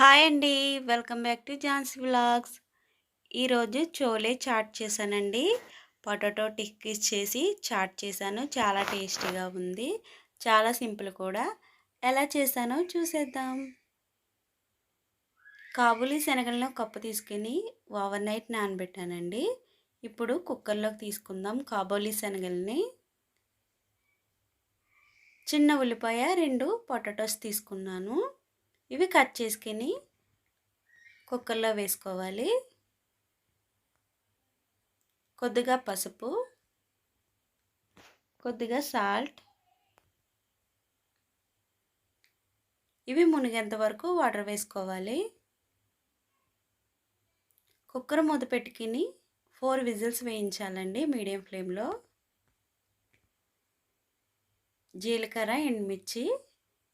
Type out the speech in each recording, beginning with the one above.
Hi అండి. Welcome back to Jhansi vlogs. ఈరోజు చోలే చాట్ చేశానండి. పొటాటో టిక్కీస్ చేసి చాట్ చేశాను. చాలా టేస్టీగా ఉంది. చాలా సింపుల్ కూడా. ఎలా చేశానో చూసేద్దాం. కాబూలీ శనగలను కప్పు తీసుకుని ఓవర్ నైట్ నానబెట్టానండి. ఇప్పుడు కుక్కర్లోకి తీసుకుందాం కాబూలీ శనగల్ని. చిన్న ఉల్లిపాయ రెండు పొటాటోస్ తీసుకున్నాను. ఇవి కట్ చేసుకుని కుక్కర్లో వేసుకోవాలి. కొద్దిగా పసుపు కొద్దిగా సాల్ట్. ఇవి మునిగేంత వరకు వాటర్ వేసుకోవాలి. కుక్కర్ మూత పెట్టుకుని ఫోర్ విజిల్స్ వేయించాలండి మీడియం ఫ్లేమ్లో. జీలకర్ర ఎండుమిర్చి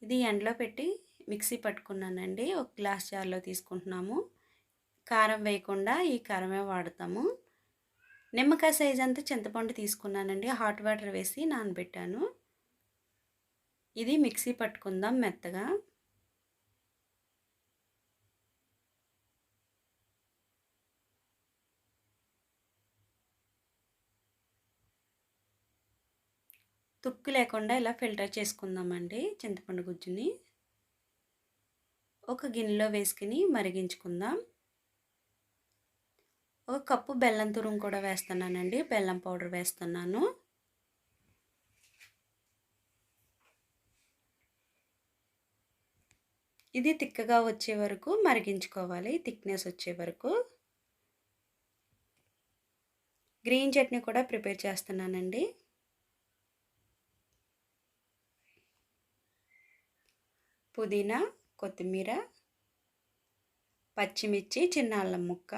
ఇది ఎండలో పెట్టి మిక్సీ పట్టుకున్నానండి. ఒక గ్లాస్ జార్లో తీసుకుంటున్నాము. కారం వేయకుండా ఈ కారమే వాడతాము. నిమ్మకాయ సైజ్ అంతా చింతపండు తీసుకున్నానండి. హాట్ వాటర్ వేసి నానబెట్టాను. ఇది మిక్సీ పట్టుకుందాం మెత్తగా. తుక్కు లేకుండా ఇలా ఫిల్టర్ చేసుకుందామండి చింతపండు గుజ్జుని. ఒక గిన్నెలో వేసుకుని మరిగించుకుందాం. ఒక కప్పు బెల్లం తురుం కూడా వేస్తున్నానండి. బెల్లం పౌడర్ వేస్తున్నాను. ఇది తిక్కగా వచ్చే వరకు మరిగించుకోవాలి. థిక్నెస్ వచ్చే వరకు. గ్రీన్ చట్నీ కూడా ప్రిపేర్ చేస్తున్నానండి. పుదీనా కొత్తిమీర పచ్చిమిర్చి చిన్న అల్లం ముక్క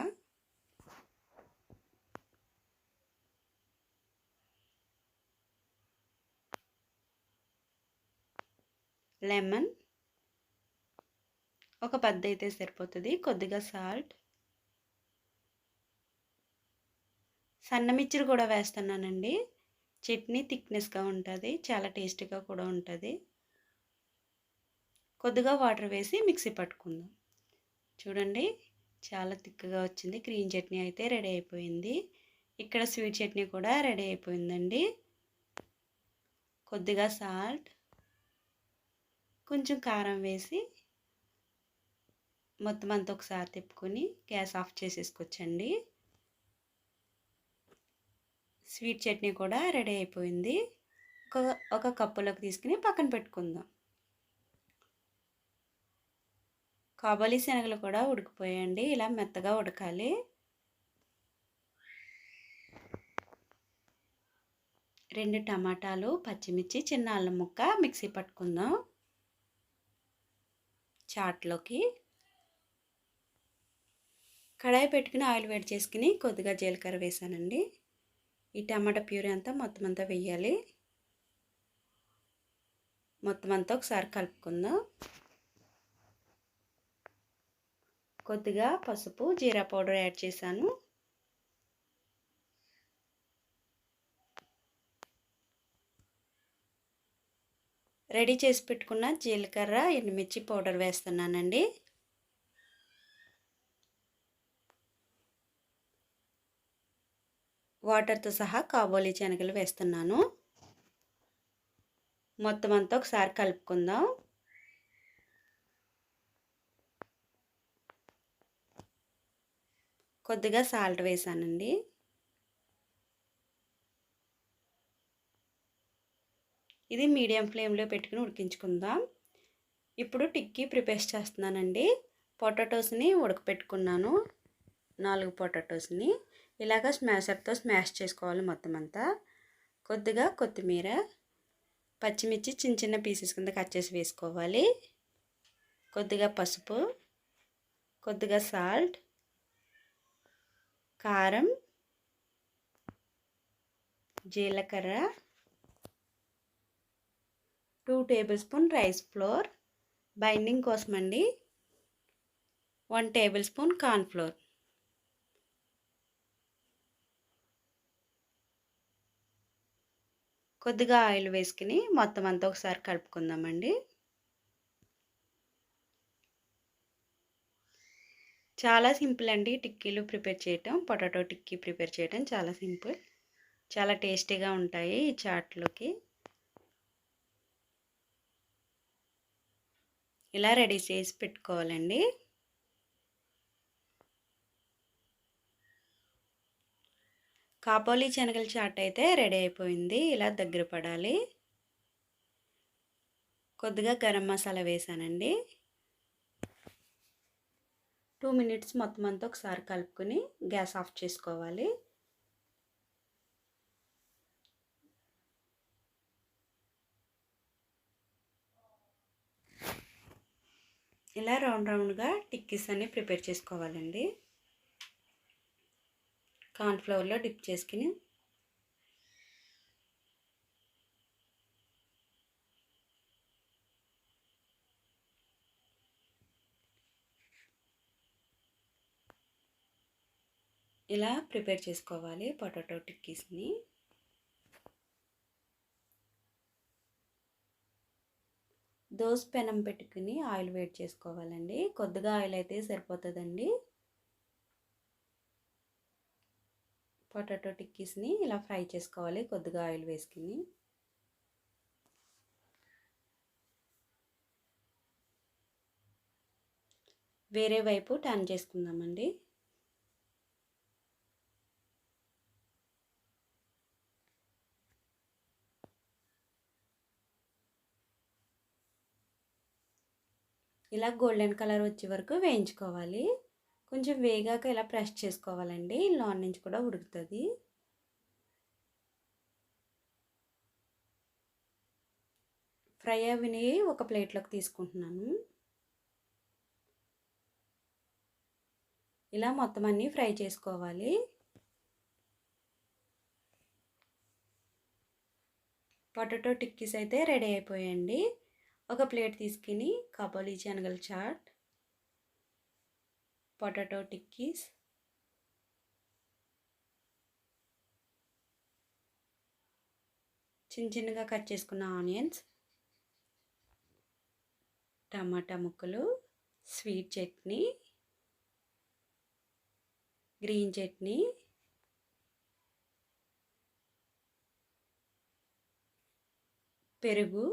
లెమన్. ఒక పెద్ద అయితే సరిపోతుంది. కొద్దిగా సాల్ట్. సన్నమిర్చిలు కూడా వేస్తున్నానండి. చట్నీ థిక్నెస్గా ఉంటుంది. చాలా టేస్టీగా కూడా ఉంటుంది. కొద్దిగా వాటర్ వేసి మిక్సీ పట్టుకుందాం. చూడండి చాలా తిక్కగా వచ్చింది. గ్రీన్ చట్నీ అయితే రెడీ అయిపోయింది. ఇక్కడ స్వీట్ చట్నీ కూడా రెడీ అయిపోయిందండి. కొద్దిగా సాల్ట్ కొంచెం కారం వేసి మొత్తం అంతా ఒకసారి తిప్పుకొని గ్యాస్ ఆఫ్ చేసేసుకొచ్చండి స్వీట్ చట్నీ కూడా రెడీ అయిపోయింది. ఒక ఒక కప్పులోకి తీసుకుని పక్కన పెట్టుకుందాం. కాబోలి శనగలు కూడా ఉడికిపోయండి ఇలా మెత్తగా ఉడకాలి. రెండు టమాటాలు పచ్చిమిర్చి చిన్న అల్లం ముక్క మిక్సీ పట్టుకుందాం. చాట్లోకి. కడాయి పెట్టుకుని ఆయిల్ వేడి చేసుకుని కొద్దిగా జీలకర్ర వేసానండి. ఈ టమాటా ప్యూరీ అంతా మొత్తం అంతా వేయాలి. మొత్తం అంతా ఒకసారి కలుపుకుందాం. కొద్దిగా పసుపు జీరా పౌడర్ యాడ్ చేశాను. రెడీ చేసి పెట్టుకున్న జీలకర్ర ఎండుమిర్చి పౌడర్ వేస్తున్నానండి. వాటర్తో సహా కాబోలి శనగలు వేస్తున్నాను. మొత్తం అంతా ఒకసారి కలుపుకుందాం. కొద్దిగా సాల్ట్ వేసానండి. ఇది మీడియం ఫ్లేమ్లో పెట్టుకుని ఉడికించుకుందాం. ఇప్పుడు టిక్కీ ప్రిపేర్ చేస్తున్నానండి. పొటాటోస్ని ఉడకపెట్టుకున్నాను. నాలుగు పొటాటోస్ని. ఇలాగ స్మాషర్తో స్మాష్ చేసుకోవాలి మొత్తం అంతా. కొద్దిగా కొత్తిమీర పచ్చిమిర్చి చిన్న చిన్న పీసెస్ కింద కట్ చేసి వేసుకోవాలి. కొద్దిగా పసుపు కొద్దిగా సాల్ట్ కారం జీలకర్ర two tablespoon rice flour binding కోసం అండి వన్ టేబుల్ స్పూన్ కార్న్ఫ్లోర్ కొద్దిగా ఆయిల్ వేసుకుని మొత్తం అంతా ఒకసారి కలుపుకుందామండి. చాలా సింపుల్ అండి టిక్కీలు ప్రిపేర్ చేయటం. పొటాటో టిక్కీ ప్రిపేర్ చేయటం చాలా సింపుల్. చాలా టేస్టీగా ఉంటాయి ఈ చాట్లోకి. ఇలా రెడీ చేసి పెట్టుకోవాలండి. కాపోలి శనగల చాట్ అయితే రెడీ అయిపోయింది. ఇలా దగ్గర పడాలి. కొద్దిగా గరం మసాలా వేసానండి. టూ మినిట్స్ మొత్తం అంతా ఒకసారి కలుపుకొని గ్యాస్ ఆఫ్ చేసుకోవాలి. ఇలా రౌండ్ రౌండ్గా టిక్కీస్ అన్ని ప్రిపేర్ చేసుకోవాలండి. కార్న్ఫ్లవర్లో డిప్ చేసుకుని ఇలా ప్రిపేర్ చేసుకోవాలి పొటాటో టిక్కీస్ని. దోశ పెనం పెట్టుకుని ఆయిల్ వేడి చేసుకోవాలండి. కొద్దిగా ఆయిల్ అయితే సరిపోతుందండి. పొటాటో టిక్కీస్ని ఇలా ఫ్రై చేసుకోవాలి కొద్దిగా ఆయిల్ వేసుకుని. వేరే వైపు టర్న్ చేసుకుందామండి. ఇలా గోల్డెన్ కలర్ వచ్చే వరకు వేయించుకోవాలి. కొంచెం వేగాక ఇలా ప్రెస్ చేసుకోవాలండి. లోన్ నుంచి కూడా ఉడుకుతుంది. ఫ్రై అవిని ఒక ప్లేట్లోకి తీసుకుంటున్నాను. ఇలా మొత్తం అన్నీ ఫ్రై చేసుకోవాలి. పొటాటో టిక్కీస్ అయితే రెడీ అయిపోయాయండి. ఒక ప్లేట్ తీసుకుని కాబోలీ శనగల చాట్ పొటాటో టిక్కీస్ చిన్న చిన్నగా కట్ చేసుకున్న ఆనియన్స్ టమాటా ముక్కలు స్వీట్ చట్నీ గ్రీన్ చట్నీ పెరుగు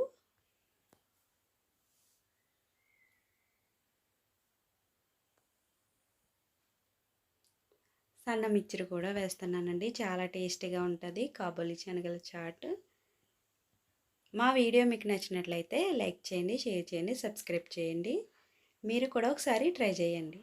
సన్న మిక్చర్ కూడా వేస్తున్నానండి. చాలా టేస్టీగా ఉంటుంది. కాబోలి శనగల చాట్. మా వీడియో మీకు నచ్చినట్లయితే లైక్ చేయండి షేర్ చేయండి సబ్స్క్రైబ్ చేయండి. మీరు కూడా ఒకసారి ట్రై చేయండి.